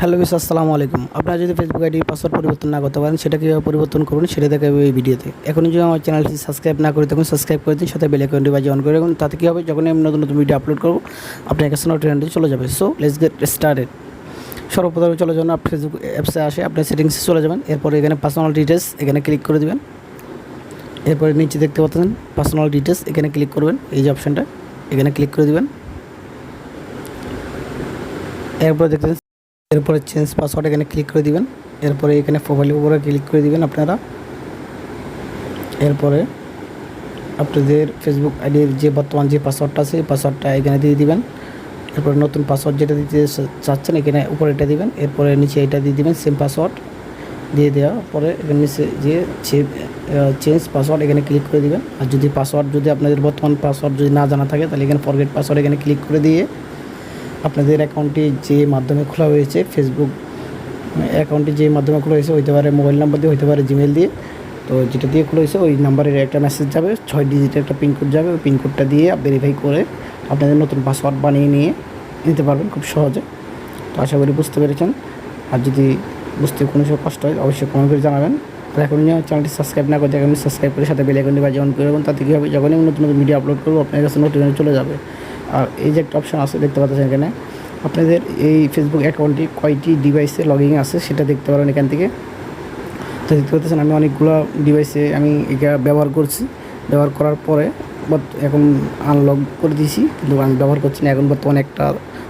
Hello বিশ আসসালামু আলাইকুম। আপনারা যদি ফেসবুক আইডি পাসওয়ার্ড পরিবর্তন না করতে পারেন সেটা কীভাবে পরিবর্তন করুন, সেটা দেখাবে এই ভিডিওতে। এখন যদি আমার চ্যানেলটি সাবস্ক্রাইব না করে থাকুন সাবস্ক্রাইব করে দিন, সাথে বেল আইকনটি বাজিয়ে অন করে রাখুন, তাতে কী হবে? যখন আমি নতুন নতুন ভিডিও আপলোড করব, আপনার কাছে নোটিফিকেশনটি চলে যাবে। সো লেটস গেট স্টার্টেড সর্বপ্রথমে চলে যাবেন আপনি ফেসবুক অ্যাপসে আসে আপনি সেটিংসে চলে যাবেন। এরপরে এখানে পার্সোনাল ডিটেলস এখানে ক্লিক করে দেবেন। এরপরে নিচে দেখতে পাচ্ছেন পার্সোনাল ডিটেলস এখানে ক্লিক করবেন, এই যে অপশানটা এখানে ক্লিক করে দেবেন। এরপরে দেখতে এরপরে চেঞ্জ পাসওয়ার্ড এখানে ক্লিক করে দিবেন। এরপরে এখানে প্রোফাইলের উপরে ক্লিক করে দিবেন আপনারা। এরপরে আপনাদের ফেসবুক আইডির যে বর্তমান যে পাসওয়ার্ডটা আছে পাসওয়ার্ডটা এখানে দিয়ে দিবেন। এরপরে নতুন পাসওয়ার্ড যেটা দিতে চাচ্ছেন, এখানে উপরে এটা দিবেন। এরপরে নিচে এটা দিয়ে দিবেন সেম পাসওয়ার্ড দিয়ে দেওয়া পরে এখানে নিচে যে চেঞ্জ পাসওয়ার্ড এখানে ক্লিক করে দিবেন। আর যদি পাসওয়ার্ড যদি আপনাদের বর্তমান পাসওয়ার্ড যদি না জানা থাকে, তাহলে এখানে ফরগেট পাসওয়ার্ড এখানে ক্লিক করে দিয়ে আপনাদের অ্যাকাউন্টটি যে মাধ্যমে খোলা হয়েছে ফেসবুক অ্যাকাউন্টটি যে মাধ্যমে খোলা হয়েছে, হইতে পারে মোবাইল নাম্বার দিয়ে, হইতে পারে জিমেল দিয়ে। তো যেটা দিয়ে খোলা হয়েছে, ওই নাম্বারের একটা মেসেজ যাবে, ছয় ডিজিটের একটা পিনকোড যাবে, ওই পিনকোডটা দিয়ে ভেরিফাই করে আপনাদের নতুন পাসওয়ার্ড বানিয়ে নিয়ে নিতে পারবেন খুব সহজে। তো আশা করি বুঝতে পেরেছেন। আর যদি বুঝতে কোনো সময় কষ্ট হয়, অবশ্যই কমেন্ট করে জানাবেন। আর এখন চ্যানেলটি সাবস্ক্রাইব না করে, দেখেন সাবস্ক্রাইব করে সাথে বেল আইকনটি বাজিয়ে অন করে রাখুন তাতে কী হবে? যখনই নতুন নতুন ভিডিও আপলোড করব আপনার কাছে নোটিফিকেশন চলে যাবে। আর এই যে একটা অপশান আছে, দেখতে পাচ্ছেন এখানে। আপনাদের এই ফেসবুক অ্যাকাউন্টটি কয়টি ডিভাইসে লগিং আছে সেটা দেখতে পারেন এখান থেকে। তো দেখতে পাচ্ছেন, আমি অনেকগুলো ডিভাইসে আমি এটা ব্যবহার করছি। ব্যবহার করার পরে বাট এখন আনলক করে দিয়েছি, কিন্তু আমি ব্যবহার করছি না। এখন বর্তমানে একটা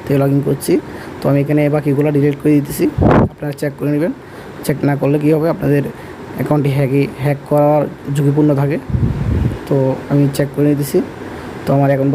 থেকে লগ ইন করছি। তো আমি এখানে বাকিগুলো ডিলিট করে দিতেছি। আপনারা চেক করে নেবেন। চেক না করলে কী হবে? আপনাদের অ্যাকাউন্টটি হ্যাকি হ্যাক করার ঝুঁকিপূর্ণ থাকে। তো আমি চেক করে নিতেছি। তো আমার এখন